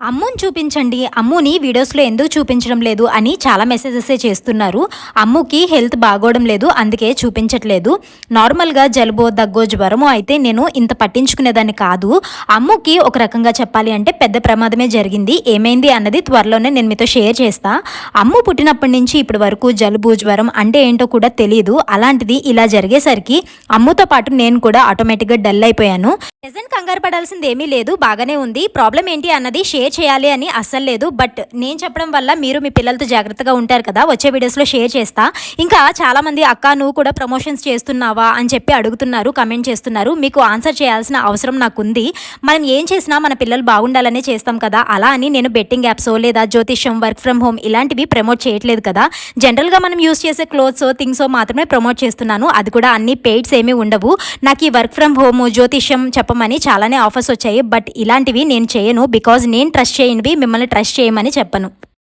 అమ్ముని చూపించండి. అమ్ముని వీడియోస్లో ఎందుకు చూపించడం లేదు అని చాలా మెసేజెస్ చేస్తున్నారు. అమ్ముకి హెల్త్ బాగోవడం లేదు అందుకే చూపించట్లేదు. నార్మల్గా జలుబో దగ్గో జ్వరమో అయితే నేను ఇంత పట్టించుకునేదాన్ని కాదు. అమ్ముకి ఒక రకంగా చెప్పాలి అంటే పెద్ద ప్రమాదమే జరిగింది. ఏమైంది అన్నది త్వరలోనే నేను మీతో షేర్ చేస్తా. అమ్ము పుట్టినప్పటి నుంచి ఇప్పటి వరకు జలుబు జ్వరం అంటే ఏంటో కూడా తెలియదు అలాంటిది ఇలా జరిగేసరికి అమ్ముతో పాటు నేను కూడా ఆటోమేటిక్గా డల్ అయిపోయాను. ప్రెసెంట్ కంగారు పడాల్సింది ఏమీ లేదు బాగానే ఉంది. ప్రాబ్లం ఏంటి అన్నది షేర్ చేయాలి అని అస్సలు లేదు. బట్ నేను చెప్పడం వల్ల మీరు మీ పిల్లలతో జాగ్రత్తగా ఉంటారు కదా. వచ్చే వీడియోస్లో షేర్ చేస్తా. ఇంకా చాలామంది అక్క నువ్వు కూడా ప్రమోషన్స్ చేస్తున్నావా అని చెప్పి అడుగుతున్నారు కమెంట్ చేస్తున్నారు. మీకు ఆన్సర్ చేయాల్సిన అవసరం నాకు ఉంది మనం ఏం చేసినా మన పిల్లలు బాగుండాలనే చేస్తాం కదా. అలా అని నేను బెట్టింగ్ యాప్స్ లేదా జ్యోతిష్యం వర్క్ ఫ్రమ్ హోమ్ ఇలాంటివి ప్రమోట్ చేయట్లేదు కదా. జనరల్గా మనం యూస్ చేసే క్లోత్స్ థింగ్స్ మాత్రమే ప్రమోట్ చేస్తున్నాను. అది కూడా అన్ని పెయిడ్స్ ఏమీ ఉండవు. నాకు ఈ వర్క్ ఫ్రమ్ హోమ్ జ్యోతిష్యం చెప్పమని చాలానే ఆఫర్స్ వచ్చాయి బట్ ఇలాంటివి నేను చేయను బికాజ్ నేను ట్రస్ట్ చేయనివి మిమ్మల్ని ట్రస్ట్ చేయమని చెప్పను.